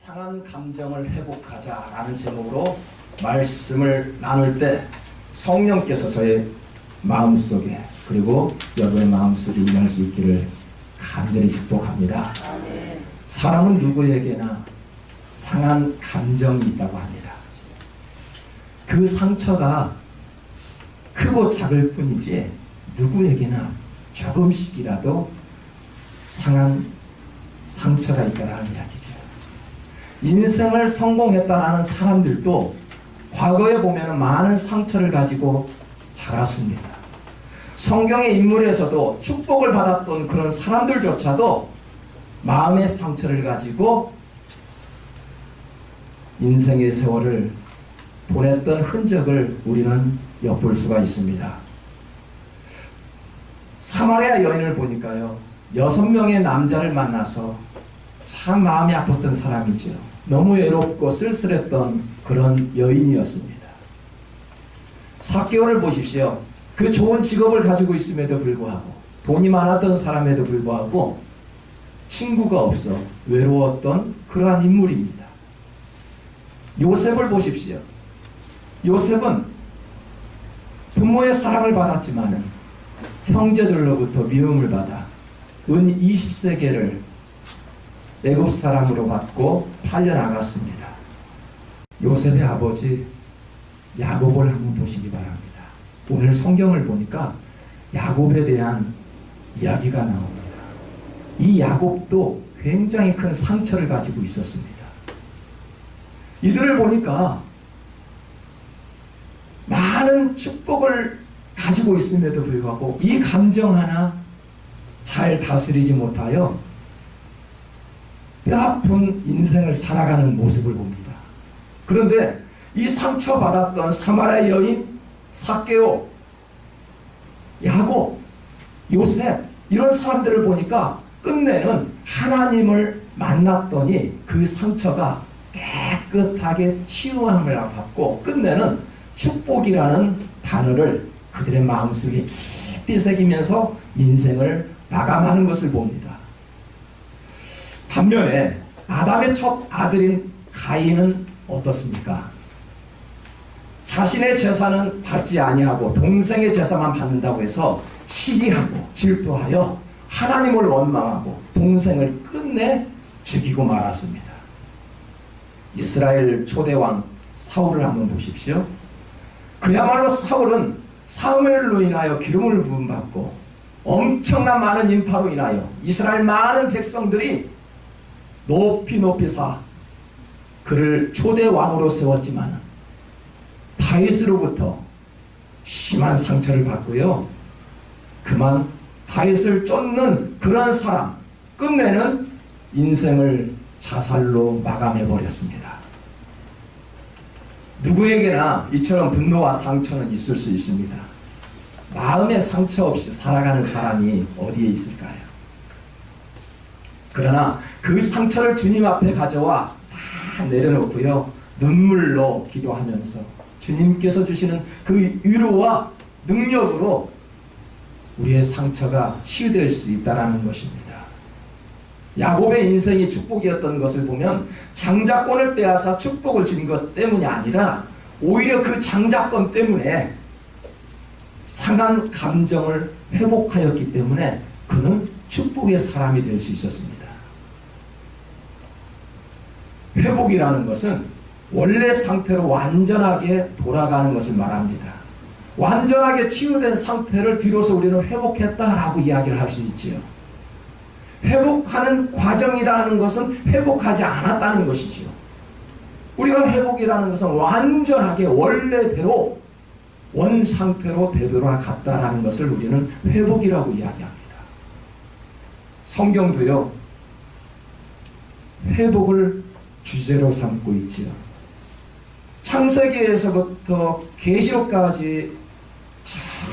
상한 감정을 회복하자라는 제목으로 말씀을 나눌 때 성령께서 저의 마음속에 그리고 여러분의 마음속에 임할 수 있기를 간절히 축복합니다. 사람은 누구에게나 상한 감정이 있다고 합니다. 그 상처가 크고 작을 뿐이지 누구에게나 조금씩이라도 상한 상처가 있다라는 이야기죠. 인생을 성공했다라는 사람들도 과거에 보면 많은 상처를 가지고 자랐습니다. 성경의 인물에서도 축복을 받았던 그런 사람들조차도 마음의 상처를 가지고 인생의 세월을 보냈던 흔적을 우리는 엿볼 수가 있습니다. 사마리아 여인을 보니까요. 여섯 명의 남자를 만나서 참 마음이 아팠던 사람이죠. 너무 외롭고 쓸쓸했던 그런 여인이었습니다. 사개월을 보십시오. 그 좋은 직업을 가지고 있음에도 불구하고 돈이 많았던 사람에도 불구하고 친구가 없어 외로웠던 그러한 인물입니다. 요셉을 보십시오. 요셉은 부모의 사랑을 받았지만 형제들로부터 미움을 받아 은 20세계를 애굽 사람으로 받고 팔려 나갔습니다. 요셉의 아버지 야곱을 한번 보시기 바랍니다. 오늘 성경을 보니까 야곱에 대한 이야기가 나옵니다. 이 야곱도 굉장히 큰 상처를 가지고 있었습니다. 이들을 보니까 많은 축복을 가지고 있음에도 불구하고 이 감정 하나 잘 다스리지 못하여 뼈아픈 인생을 살아가는 모습을 봅니다. 그런데 이 상처받았던 사마리아 여인 사케오 야곱 요셉 이런 사람들을 보니까 끝내는 하나님을 만났더니 그 상처가 깨끗하게 치유함을 받고 끝내는 축복이라는 단어를 그들의 마음속에 깊이 새기면서 인생을 마감하는 것을 봅니다. 반면에 아담의 첫 아들인 가인은 어떻습니까? 자신의 재산은 받지 아니하고 동생의 재산만 받는다고 해서 시기하고 질투하여 하나님을 원망하고 동생을 끝내 죽이고 말았습니다. 이스라엘 초대왕 사울을 한번 보십시오. 그야말로 사울은 사무엘로 인하여 기름을 부음받고 엄청난 많은 인파로 인하여 이스라엘 많은 백성들이 높이 높이 사 그를 초대 왕으로 세웠지만 다윗으로부터 심한 상처를 받고요. 그만 다윗을 쫓는 그런 사람 끝내는 인생을 자살로 마감해 버렸습니다. 누구에게나 이처럼 분노와 상처는 있을 수 있습니다. 마음의 상처 없이 살아가는 사람이 어디에 있을까요? 그러나 그 상처를 주님 앞에 가져와 다 내려놓고요. 눈물로 기도하면서 주님께서 주시는 그 위로와 능력으로 우리의 상처가 치유될 수 있다라는 것입니다. 야곱의 인생이 축복이었던 것을 보면 장자권을 빼앗아 축복을 진 것 때문이 아니라 오히려 그 장자권 때문에 상한 감정을 회복하였기 때문에 그는 축복의 사람이 될 수 있었습니다. 회복이라는 것은 원래 상태로 완전하게 돌아가는 것을 말합니다. 완전하게 치유된 상태를 비로소 우리는 회복했다라고 이야기를 할 수 있지요. 회복하는 과정이라는 것은 회복하지 않았다는 것이지요. 우리가 회복이라는 것은 완전하게 원래대로 원 상태로 되돌아갔다라는 것을 우리는 회복이라고 이야기합니다. 성경도요, 회복을 주제로 삼고 있지요. 창세기에서부터 계시록까지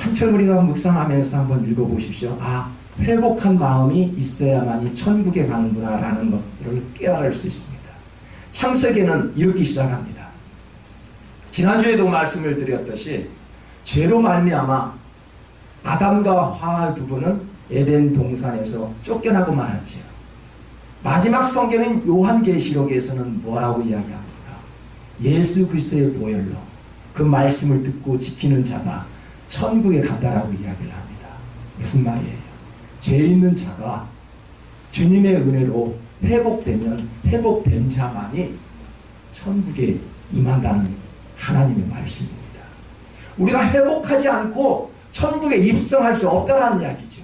천천히 우리가 묵상하면서 한번 읽어보십시오. 아, 회복한 마음이 있어야만이 천국에 가는구나라는 것들을 깨달을 수 있습니다. 창세기는 이렇게 시작합니다. 지난주에도 말씀을 드렸듯이 죄로 말미암아 아담과 하와의 부부는 에덴 동산에서 쫓겨나고 말았지요. 마지막 성경인 요한계시록에서는 뭐라고 이야기합니까? 예수 그리스도의 보혈로 그 말씀을 듣고 지키는 자가 천국에 간다라고 이야기를 합니다. 무슨 말이에요? 죄 있는 자가 주님의 은혜로 회복되면 회복된 자만이 천국에 임한다는 하나님의 말씀입니다. 우리가 회복하지 않고 천국에 입성할 수 없다는 이야기죠.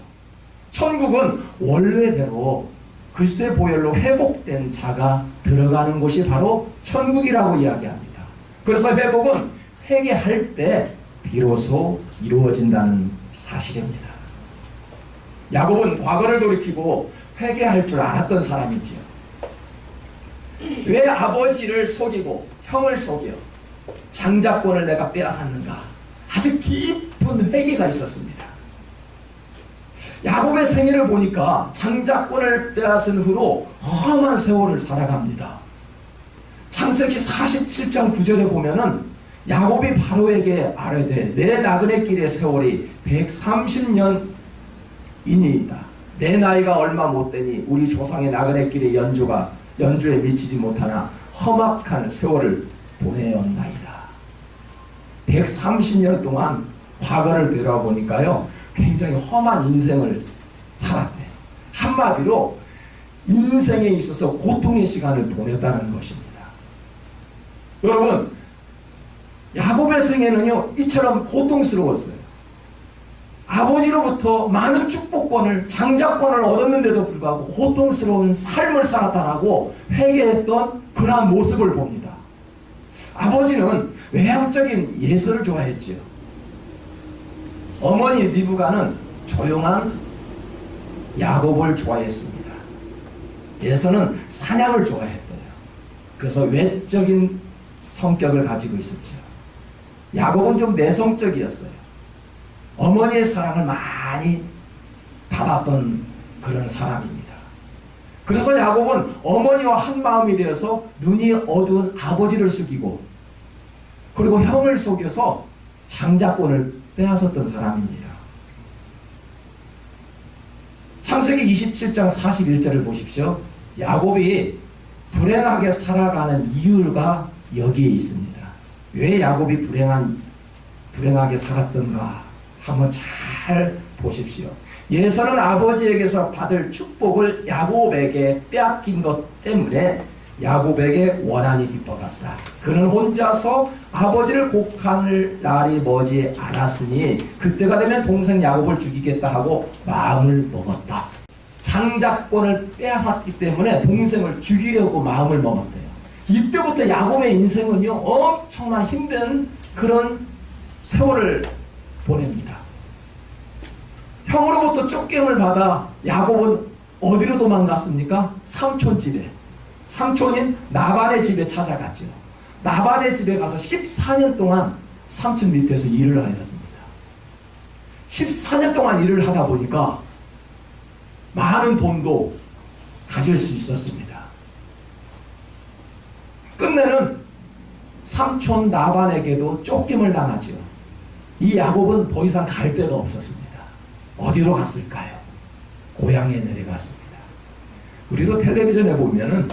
천국은 원래대로 그리스도의 보혈로 회복된 자가 들어가는 곳이 바로 천국이라고 이야기합니다. 그래서 회복은 회개할 때 비로소 이루어진다는 사실입니다. 야곱은 과거를 돌이키고 회개할 줄 알았던 사람이지요. 왜 아버지를 속이고 형을 속여 장자권을 내가 빼앗았는가? 아주 깊은 회개가 있었습니다. 야곱의 생애를 보니까 장자권을 빼앗은 후로 험한 세월을 살아갑니다. 창세기 47장 9절에 보면은 야곱이 바로에게 아뢰되 내 나그네 길의 세월이 130년이니이다. 내 나이가 얼마 못 되니 우리 조상의 나그네 길의 연주가 연주에 미치지 못하나 험악한 세월을 보내었나이다. 130년 동안 과거를 되돌아보니까요. 굉장히 험한 인생을 살았대요. 한마디로 인생에 있어서 고통의 시간을 보냈다는 것입니다. 여러분, 야곱의 생애는요, 이처럼 고통스러웠어요. 아버지로부터 많은 축복권을, 장자권을 얻었는데도 불구하고 고통스러운 삶을 살았다라고 회개했던 그러한 모습을 봅니다. 아버지는 외향적인 예술을 좋아했지요. 어머니 리브가는 조용한 야곱을 좋아했습니다. 예서는 사냥을 좋아했대요. 그래서 외적인 성격을 가지고 있었죠. 야곱은 좀 내성적이었어요. 어머니의 사랑을 많이 받았던 그런 사람입니다. 그래서 야곱은 어머니와 한 마음이 되어서 눈이 어두운 아버지를 속이고 그리고 형을 속여서 장자권을 빼앗았던 사람입니다. 창세기 27장 41절을 보십시오. 야곱이 불행하게 살아가는 이유가 여기에 있습니다. 왜 야곱이 불행한 불행하게 살았던가 한번 잘 보십시오. 예서는 아버지에게서 받을 축복을 야곱에게 빼앗긴 것 때문에 야곱에게 원한이 깊어갔다. 그는 혼자서 아버지를 곡할 날이 머지 않았으니 그때가 되면 동생 야곱을 죽이겠다 하고 마음을 먹었다. 장자권을 빼앗았기 때문에 동생을 죽이려고 마음을 먹었대요. 이때부터 야곱의 인생은요 엄청난 힘든 그런 세월을 보냅니다. 형으로부터 쫓김을 받아 야곱은 어디로 도망갔습니까? 삼촌 집에. 삼촌인 나반의 집에 찾아갔죠. 나반의 집에 가서 14년 동안 삼촌 밑에서 일을 하였습니다. 14년 동안 일을 하다 보니까 많은 돈도 가질 수 있었습니다. 끝내는 삼촌 나반에게도 쫓김을 당하죠. 이 야곱은 더 이상 갈 데가 없었습니다. 어디로 갔을까요? 고향에 내려갔습니다. 우리도 텔레비전에 보면은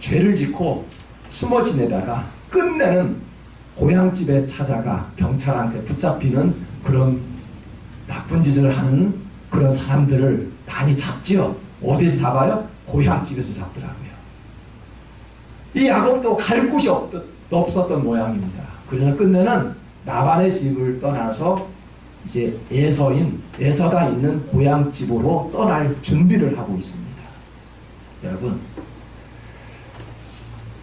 죄를 짓고 숨어 지내다가 끝내는 고향집에 찾아가 경찰한테 붙잡히는 그런 나쁜 짓을 하는 그런 사람들을 많이 잡지요. 어디서 잡아요? 고향집에서 잡더라고요. 이 야곱도 갈 곳이 없, 없었던 모양입니다. 그래서 끝내는 나반의 집을 떠나서 이제 에서인 에서가 있는 고향 집으로 떠날 준비를 하고 있습니다. 여러분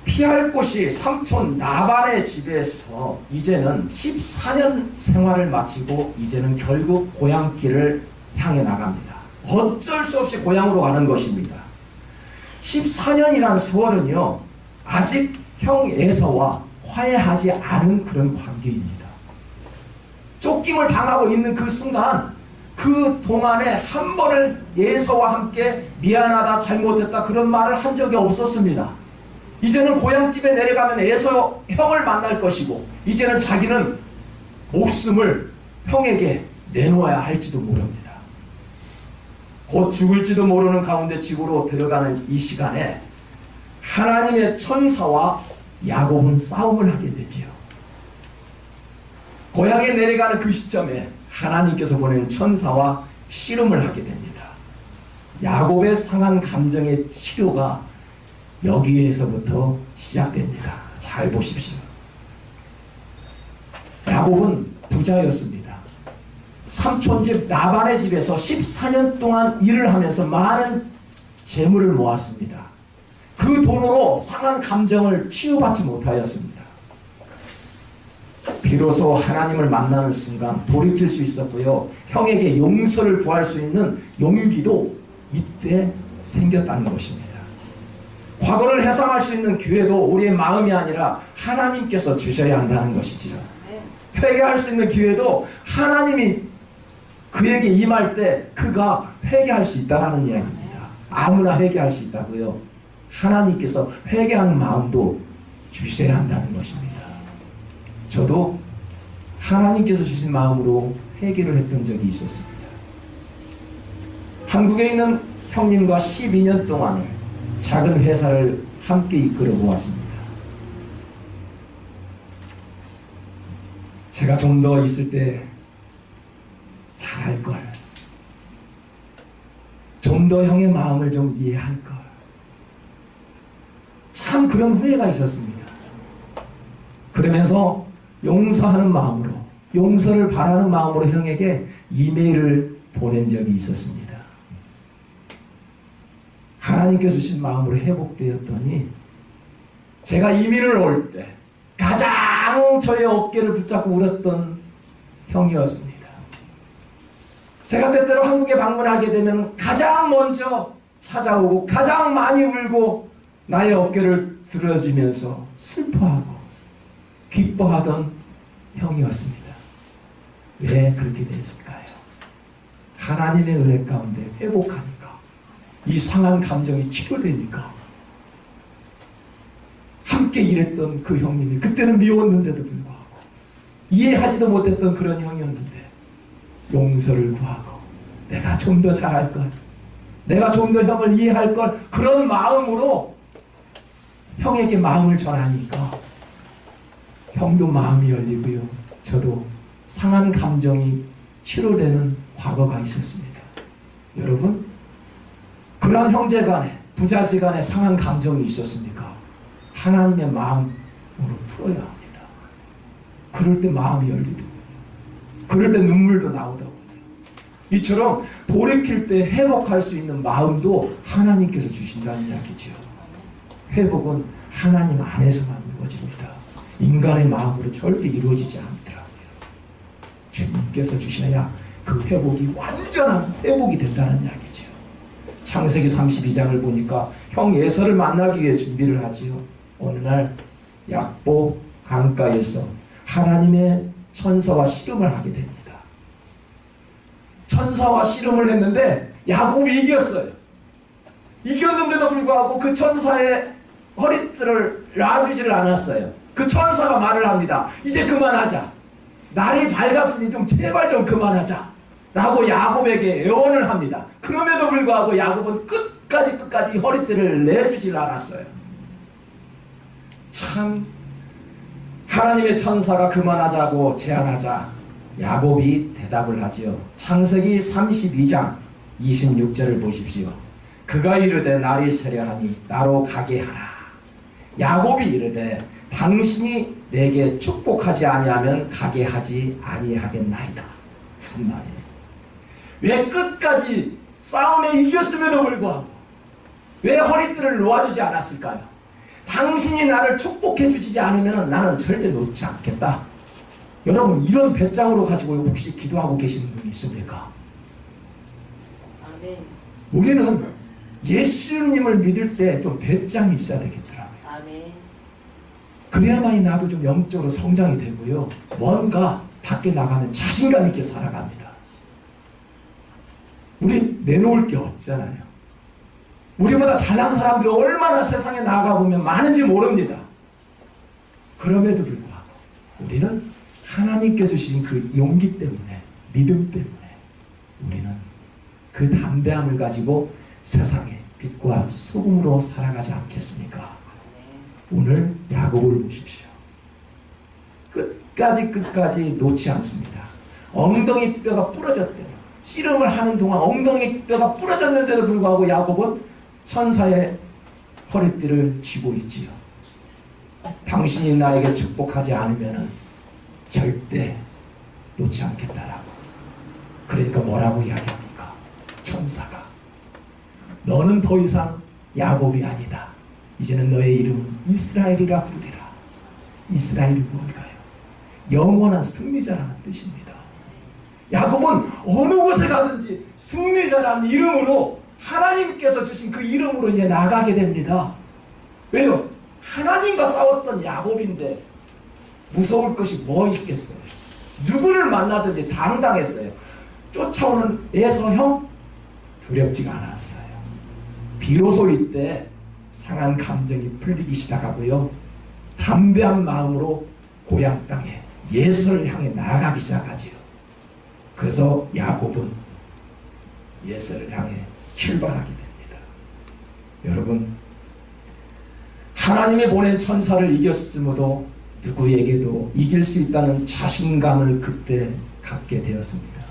피할 곳이 삼촌 나반의 집에서 이제는 14년 생활을 마치고 이제는 결국 고향길을 향해 나갑니다. 어쩔 수 없이 고향으로 가는 것입니다. 14년이란 세월은요, 아직 형 에서와 화해하지 않은 그런 관계입니다. 쫓김을 당하고 있는 그 순간, 그 동안에 한 번을 예서와 함께 미안하다, 잘못했다 그런 말을 한 적이 없었습니다. 이제는 고향집에 내려가면 에서 형을 만날 것이고, 이제는 자기는 목숨을 형에게 내놓아야 할지도 모릅니다. 곧 죽을지도 모르는 가운데 지구로 들어가는 이 시간에 하나님의 천사와 야곱은 싸움을 하게 되지요. 고향에 내려가는 그 시점에 하나님께서 보낸 천사와 씨름을 하게 됩니다. 야곱의 상한 감정의 치료가 여기에서부터 시작됩니다. 잘 보십시오. 야곱은 부자였습니다. 삼촌 집 나반의 집에서 14년 동안 일을 하면서 많은 재물을 모았습니다. 그 돈으로 상한 감정을 치유받지 못하였습니다. 비로소 하나님을 만나는 순간 돌이킬 수 있었고요. 형에게 용서를 구할 수 있는 용기도 이때 생겼다는 것입니다. 과거를 해상할 수 있는 기회도 우리의 마음이 아니라 하나님께서 주셔야 한다는 것이지요. 회개할 수 있는 기회도 하나님이 그에게 임할 때 그가 회개할 수 있다는 이야기입니다. 아무나 회개할 수 있다고요. 하나님께서 회개하는 마음도 주셔야 한다는 것입니다. 저도 하나님께서 주신 마음으로 회개를 했던 적이 있었습니다. 한국에 있는 형님과 12년 동안을 작은 회사를 함께 이끌어 보았습니다. 제가 좀 더 있을 때 잘할 걸. 좀 더 형의 마음을 좀 이해할 걸. 참 그런 후회가 있었습니다. 그러면서 용서하는 마음으로, 용서를 바라는 마음으로 형에게 이메일을 보낸 적이 있었습니다. 하나님께서 주신 마음으로 회복되었더니 제가 이민을 올 때 가장 저의 어깨를 붙잡고 울었던 형이었습니다. 제가 때때로 한국에 방문하게 되면 가장 먼저 찾아오고 가장 많이 울고 나의 어깨를 들어주면서 슬퍼하고 기뻐하던 형이었습니다. 왜 그렇게 됐을까요? 하나님의 은혜 가운데 회복하니까 이 상한 감정이 치료되니까 함께 일했던 그 형님이 그때는 미웠는데도 불구하고 이해하지도 못했던 그런 형이었는데 용서를 구하고 내가 좀 더 잘할 걸 내가 좀 더 형을 이해할 걸 그런 마음으로 형에게 마음을 전하니까 형도 마음이 열리고요. 저도 상한 감정이 치료되는 과거가 있었습니다. 여러분 그러한 형제 간에 부자지 간에 상한 감정이 있었습니까? 하나님의 마음으로 풀어야 합니다. 그럴 때 마음이 열리더군요. 그럴 때 눈물도 나오더군요. 이처럼 돌이킬 때 회복할 수 있는 마음도 하나님께서 주신다는 이야기죠. 회복은 하나님 안에서만 이루어집니다. 인간의 마음으로 절대 이루어지지 않더라고요. 주님께서 주셔야 그 회복이 완전한 회복이 된다는 이야기죠. 창세기 32장을 보니까 형 예서를 만나기 위해 준비를 하지요. 어느 날 약보 강가에서 하나님의 천사와 씨름을 하게 됩니다. 천사와 씨름을 했는데 야곱이 이겼어요. 이겼는데도 불구하고 그 천사의 허리띠를 놔주지를 않았어요. 그 천사가 말을 합니다. 이제 그만하자. 날이 밝았으니 좀 제발 좀 그만하자. 라고 야곱에게 애원을 합니다. 그럼에도 불구하고 야곱은 끝까지 끝까지 허리띠를 내주질 않았어요. 참 하나님의 천사가 그만하자고 제안하자 야곱이 대답을 하지요. 창세기 32장 26절을 보십시오. 그가 이르되 날이 세려하니 나로 가게 하라. 야곱이 이르되 당신이 내게 축복하지 아니하면 가게 하지 아니하겠나이다. 무슨 말이에요? 왜 끝까지 싸움에 이겼음에도 불구하고 왜 허리띠를 놓아주지 않았을까요? 당신이 나를 축복해 주지 않으면 나는 절대 놓지 않겠다. 여러분 이런 배짱으로 가지고 혹시 기도하고 계시는 분이 있습니까? 아멘. 우리는 예수님을 믿을 때 좀 배짱이 있어야 되겠더라고요. 아멘. 그래야만이 나도 좀 영적으로 성장이 되고요. 뭔가 밖에 나가면 자신감 있게 살아갑니다. 우리 내놓을 게 없잖아요. 우리보다 잘난 사람들이 얼마나 세상에 나가보면 많은지 모릅니다. 그럼에도 불구하고 우리는 하나님께서 주신 그 용기 때문에, 믿음 때문에 우리는 그 담대함을 가지고 세상에 빛과 소금으로 살아가지 않겠습니까? 오늘 야곱을 보십시오. 끝까지 끝까지 놓지 않습니다. 엉덩이 뼈가 부러졌대요. 씨름을 하는 동안 엉덩이 뼈가 부러졌는데도 불구하고 야곱은 천사의 허리띠를 쥐고 있지요. 당신이 나에게 축복하지 않으면 절대 놓지 않겠다라고. 그러니까 뭐라고 이야기합니까? 천사가. 너는 더 이상 야곱이 아니다. 이제는 너의 이름은 이스라엘이라 부르리라. 이스라엘이 무엇일까요? 영원한 승리자라는 뜻입니다. 야곱은 어느 곳에 가든지 승리자라는 이름으로 하나님께서 주신 그 이름으로 이제 나가게 됩니다. 왜요? 하나님과 싸웠던 야곱인데 무서울 것이 뭐 있겠어요? 누구를 만나든지 당당했어요. 쫓아오는 에서형 두렵지가 않았어요. 비로소 이때 상한 감정이 풀리기 시작하고요. 담대한 마음으로 고향 땅에 예수를 향해 나아가기 시작하지요. 그래서 야곱은 예수를 향해 출발하게 됩니다. 여러분, 하나님이 보낸 천사를 이겼음에도 누구에게도 이길 수 있다는 자신감을 그때 갖게 되었습니다.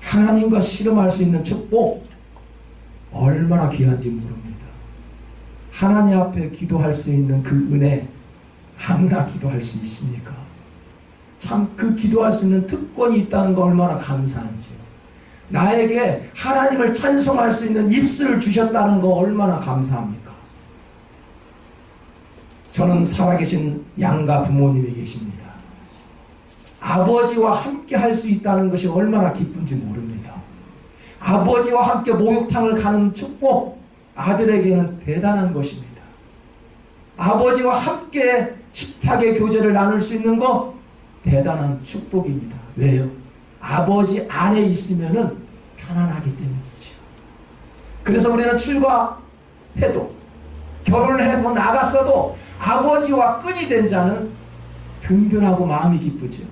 하나님과 씨름할 수 있는 축복 얼마나 귀한지 모릅니다. 하나님 앞에 기도할 수 있는 그 은혜 아무나 기도할 수 있습니까? 참 그 기도할 수 있는 특권이 있다는 거 얼마나 감사한지요. 나에게 하나님을 찬송할 수 있는 입술을 주셨다는 거 얼마나 감사합니까? 저는 살아계신 양가 부모님이 계십니다. 아버지와 함께 할 수 있다는 것이 얼마나 기쁜지 모릅니다. 아버지와 함께 목욕탕을 가는 축복, 아들에게는 대단한 것입니다. 아버지와 함께 식탁의 교제를 나눌 수 있는 것, 대단한 축복입니다. 왜요? 아버지 안에 있으면은 편안하기 때문이죠. 그래서 우리는 출가해도 결혼을 해서 나갔어도 아버지와 끈이 된 자는 든든하고 마음이 기쁘죠.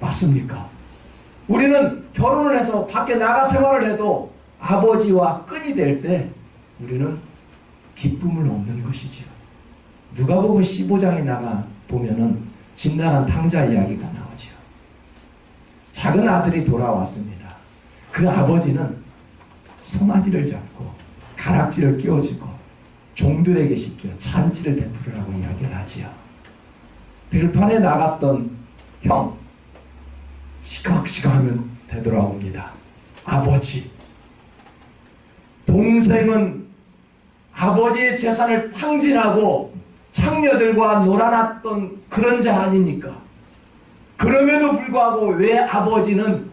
맞습니까? 우리는 결혼을 해서 밖에 나가 생활을 해도 아버지와 끈이 될 때 우리는 기쁨을 얻는 것이죠. 누가 보면 15장에 나가 보면은 집 나간 탕자 이야기가 나오죠. 작은 아들이 돌아왔습니다. 그 아버지는 송아지를 잡고 가락지를 끼워주고 종들에게 시켜 잔치를 베푸라고 이야기를 하지요. 들판에 나갔던 형 시각시각하면 되돌아옵니다. 아버지 동생은 아버지의 재산을 탕진하고 창녀들과 놀아났던 그런 자 아닙니까? 그럼에도 불구하고 왜 아버지는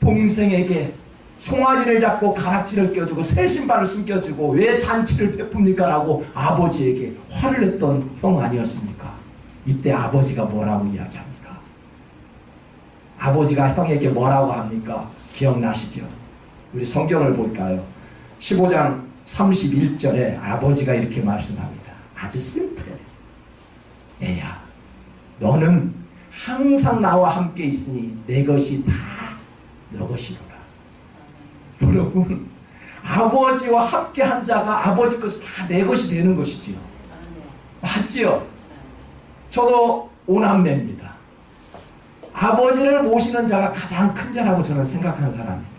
동생에게 송아지를 잡고 가락지를 껴주고 새 신발을 신겨주고 왜 잔치를 베풉니까? 라고 아버지에게 화를 냈던 형 아니었습니까? 이때 아버지가 뭐라고 이야기합니까? 아버지가 형에게 뭐라고 합니까? 기억나시죠? 우리 성경을 볼까요? 15장 31절에 아버지가 이렇게 말씀합니다. 아주 심플해. 애야, 너는 항상 나와 함께 있으니 내 것이 다 너 것이로라. 여러분, 아버지와 함께 한 자가 아버지 것이 다 내 것이 되는 것이지요. 맞지요? 저도 오남매입니다. 아버지를 모시는 자가 가장 큰 자라고 저는 생각하는 사람입니다.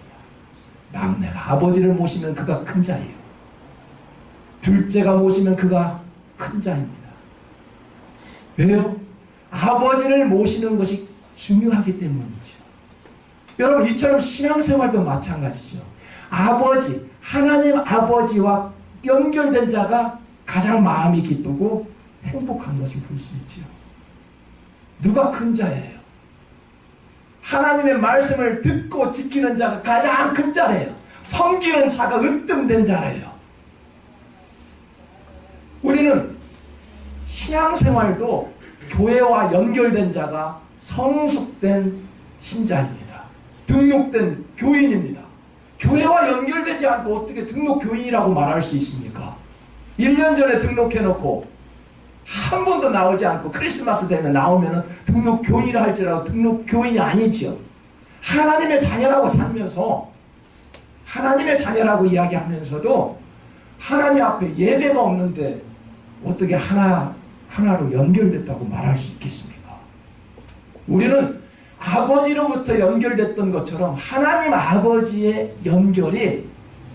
막내가 아버지를 모시면 그가 큰 자예요. 둘째가 모시면 그가 큰 자입니다. 왜요? 아버지를 모시는 것이 중요하기 때문이죠. 여러분 이처럼 신앙생활도 마찬가지죠. 아버지, 하나님 아버지와 연결된 자가 가장 마음이 기쁘고 행복한 것을 볼 수 있지요. 누가 큰 자예요? 하나님의 말씀을 듣고 지키는 자가 가장 큰 자래요. 섬기는 자가 으뜸된 자래요. 우리는 신앙생활도 교회와 연결된 자가 성숙된 신자입니다. 등록된 교인입니다. 교회와 연결되지 않고 어떻게 등록 교인이라고 말할 수 있습니까? 1년 전에 등록해놓고 한 번도 나오지 않고 크리스마스 되면 나오면 등록 교인이라 할지라도 등록 교인이 아니지요. 하나님의 자녀라고 살면서 하나님의 자녀라고 이야기하면서도 하나님 앞에 예배가 없는데 어떻게 하나 하나로 연결됐다고 말할 수 있겠습니까? 우리는 아버지로부터 연결됐던 것처럼 하나님 아버지의 연결이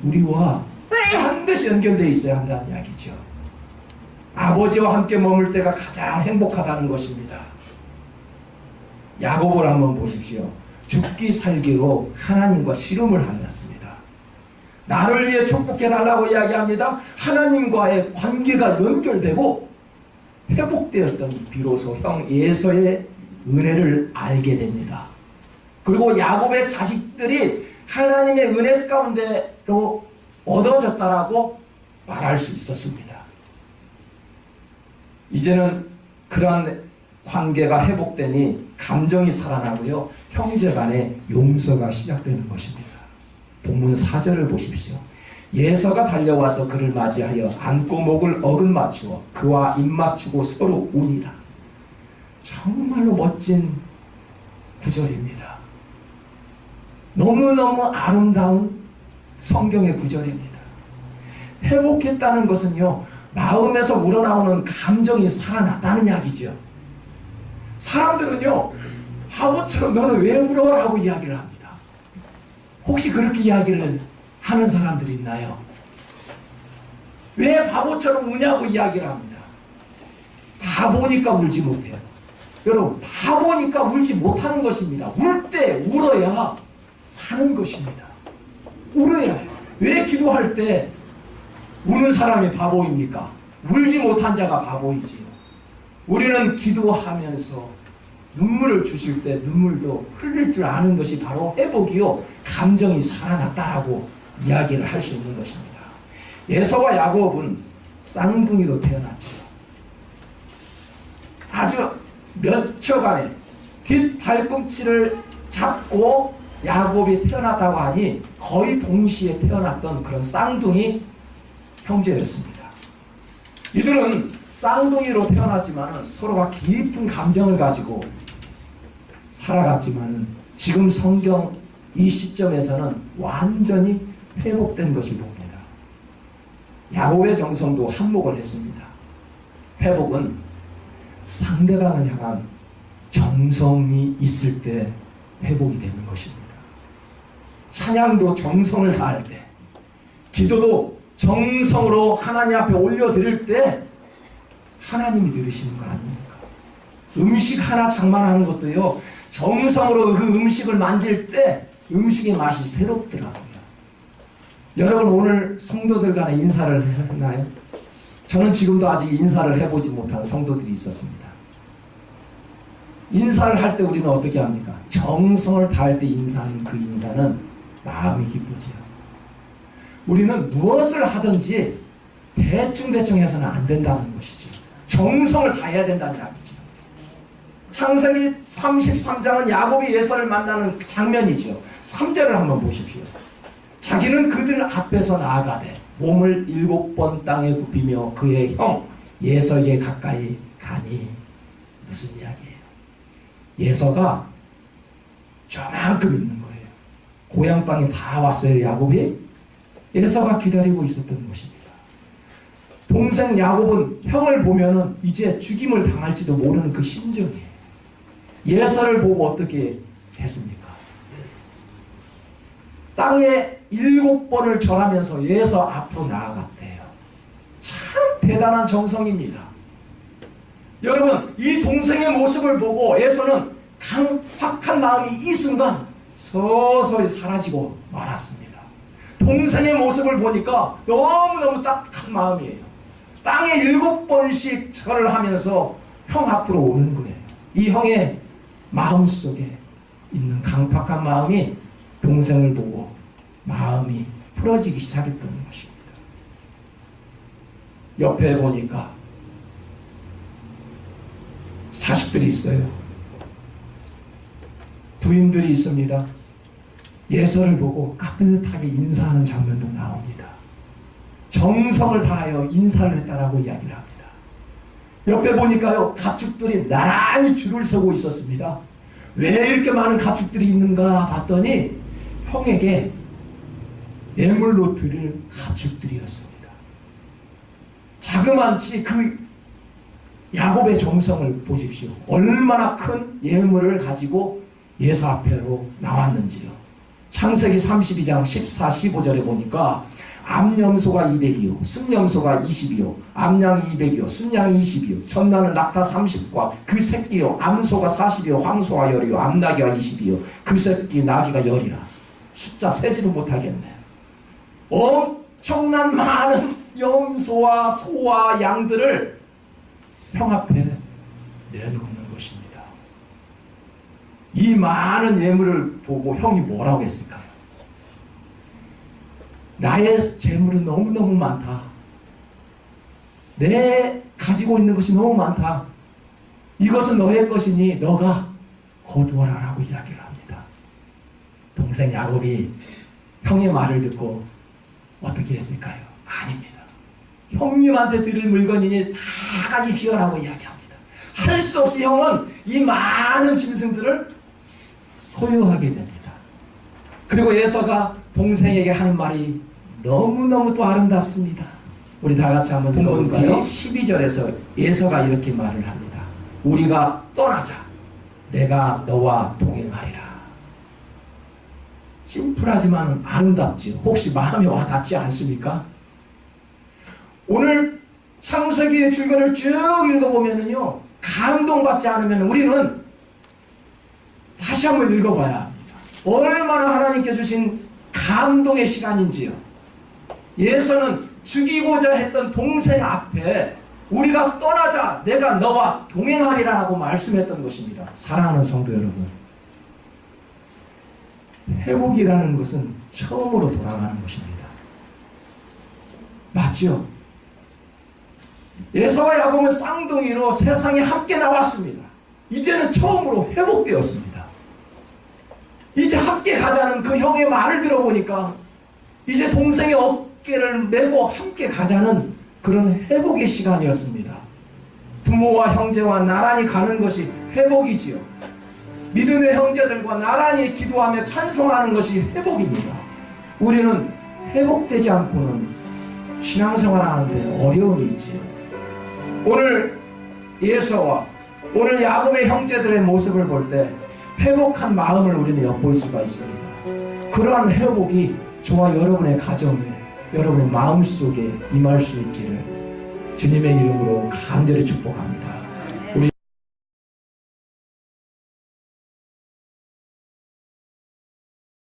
우리와 반드시 연결되어 있어야 한다는 이야기죠. 아버지와 함께 머물 때가 가장 행복하다는 것입니다. 야곱을 한번 보십시오. 죽기 살기로 하나님과 씨름을 하였습니다. 나를 위해 축복해 달라고 이야기합니다. 하나님과의 관계가 연결되고 회복되었던 비로소 형 예서의 은혜를 알게 됩니다. 그리고 야곱의 자식들이 하나님의 은혜 가운데로 얻어졌다라고 말할 수 있었습니다. 이제는 그러한 관계가 회복되니 감정이 살아나고요. 형제 간의 용서가 시작되는 것입니다. 본문 4절을 보십시오. 예서가 달려와서 그를 맞이하여 안고 목을 어긋 맞추어 그와 입 맞추고 서로 우니라. 정말로 멋진 구절입니다. 너무너무 아름다운 성경의 구절입니다. 회복했다는 것은요, 마음에서 우러나오는 감정이 살아났다는 이야기죠. 사람들은요, 바보처럼 너는 왜 울어 라고 이야기를 합니다. 혹시 그렇게 이야기를 하는 사람들이 있나요? 왜 바보처럼 우냐고 이야기를 합니다. 바보니까 울지 못해요. 여러분, 바보니까 울지 못하는 것입니다. 울 때 울어야 사는 것입니다. 울어야 해요. 왜 기도할 때 우는 사람이 바보입니까? 울지 못한 자가 바보이지요. 우리는 기도하면서 눈물을 주실 때 눈물도 흘릴 줄 아는 것이 바로 회복이요. 감정이 살아났다라고 이야기를 할 수 있는 것입니다. 예서와 야곱은 쌍둥이로 태어났죠. 아주 몇 초간에 뒷 발꿈치를 잡고 야곱이 태어났다고 하니 거의 동시에 태어났던 그런 쌍둥이 형제였습니다. 이들은 쌍둥이로 태어났지만 서로가 깊은 감정을 가지고 살아갔지만 지금 성경 이 시점에서는 완전히 회복된 것을 봅니다. 야곱의 정성도 한몫을 했습니다. 회복은 상대방을 향한 정성이 있을 때 회복이 되는 것입니다. 찬양도 정성을 다할 때, 기도도 정성으로 하나님 앞에 올려드릴 때 하나님이 들으시는 거 아닙니까? 음식 하나 장만하는 것도요, 정성으로 그 음식을 만질 때 음식의 맛이 새롭더라고요. 여러분 오늘 성도들 간에 인사를 했나요? 저는 지금도 아직 인사를 해보지 못한 성도들이 있었습니다. 인사를 할 때 우리는 어떻게 합니까? 정성을 다할 때 인사하는 그 인사는 마음이 기쁘지요. 우리는 무엇을 하든지 대충대충 해서는 안 된다는 것이죠. 정성을 다해야 된다는. 창세기 33장은 야곱이 예서를 만나는 그 장면이죠. 3절을 한번 보십시오. 자기는 그들 앞에서 나아가되 몸을 일곱 번 땅에 굽히며 그의 형 예서에게 가까이 가니 무슨 이야기예요? 예서가 저만큼 있는 거예요. 고향 땅에 다 왔어요, 야곱이. 예서가 기다리고 있었던 것입니다. 동생 야곱은 형을 보면은 이제 죽임을 당할지도 모르는 그 심정이에요. 예서를 보고 어떻게 했습니까? 땅에 일곱 번을 절하면서 예서 앞으로 나아갔대요. 참 대단한 정성입니다. 여러분, 이 동생의 모습을 보고 예서는 강팍한 마음이 이 순간 서서히 사라지고 말았습니다. 동생의 모습을 보니까 너무너무 따뜻한 마음이에요. 땅에 일곱 번씩 절을 하면서 형 앞으로 오는 거예요. 이 형의 마음 속에 있는 강팍한 마음이 동생을 보고 마음이 풀어지기 시작했던 것입니다. 옆에 보니까 자식들이 있어요. 부인들이 있습니다. 예서를 보고 따뜻하게 인사하는 장면도 나옵니다. 정성을 다하여 인사를 했다라고 이야기를 합니다. 옆에 보니까요, 가축들이 나란히 줄을 서고 있었습니다. 왜 이렇게 많은 가축들이 있는가 봤더니 형에게 예물로 드릴 가축들이었습니다. 자그만치 그 야곱의 정성을 보십시오. 얼마나 큰 예물을 가지고 예수 앞에로 나왔는지요. 창세기 32장 14, 15절에 보니까 암염소가 200이요, 순염소가 20이요, 암양이 200이요, 순양이 20이요, 전나는 낙타 30과 그 새끼요, 암소가 40이요, 황소가 10이요, 암나기가 20이요, 그 새끼 나기가 10이라. 숫자 세지도 못하겠네. 엄청난 많은 염소와 소와 양들을 형 앞에 내놓는 것입니다. 이 많은 예물을 보고 형이 뭐라고 했을까요? 나의 재물은 너무너무 많다. 내 가지고 있는 것이 너무 많다. 이것은 너의 것이니 너가 거두어라라고 이야기를 합니다. 동생 야곱이 형의 말을 듣고 어떻게 했을까요? 아닙니다. 형님한테 드릴 물건이니 다 가지시오라고 이야기합니다. 할 수 없이 형은 이 많은 짐승들을 소유하게 됩니다. 그리고 예서가 동생에게 하는 말이 너무너무 또 아름답습니다. 우리 다 같이 한번 읽어볼까요? 12절에서 예서가 이렇게 말을 합니다. 우리가 떠나자. 내가 너와 동행하리라. 심플하지만 아름답지요. 혹시 마음에 와 닿지 않습니까? 오늘 창세기의 줄거리를 쭉 읽어보면은요, 감동받지 않으면 우리는 다시 한번 읽어봐야. 얼마나 하나님께 주신 감동의 시간인지요. 예서는 죽이고자 했던 동생 앞에 우리가 떠나자 내가 너와 동행하리라라고 말씀했던 것입니다. 사랑하는 성도 여러분. 회복이라는 것은 처음으로 돌아가는 것입니다. 맞죠? 예서와 야곱은 쌍둥이로 세상에 함께 나왔습니다. 이제는 처음으로 회복되었습니다. 이제 함께 가자는 그 형의 말을 들어보니까 이제 동생의 어깨를 메고 함께 가자는 그런 회복의 시간이었습니다. 부모와 형제와 나란히 가는 것이 회복이지요. 믿음의 형제들과 나란히 기도하며 찬송하는 것이 회복입니다. 우리는 회복되지 않고는 신앙생활 하는데 어려움이 있지요. 오늘 예서와 오늘 야곱의 형제들의 모습을 볼때 회복한 마음을 우리는 엿볼 수가 있습니다. 그러한 회복이 저와 여러분의 가정에 여러분의 마음 속에 임할 수 있기를 주님의 이름으로 간절히 축복합니다.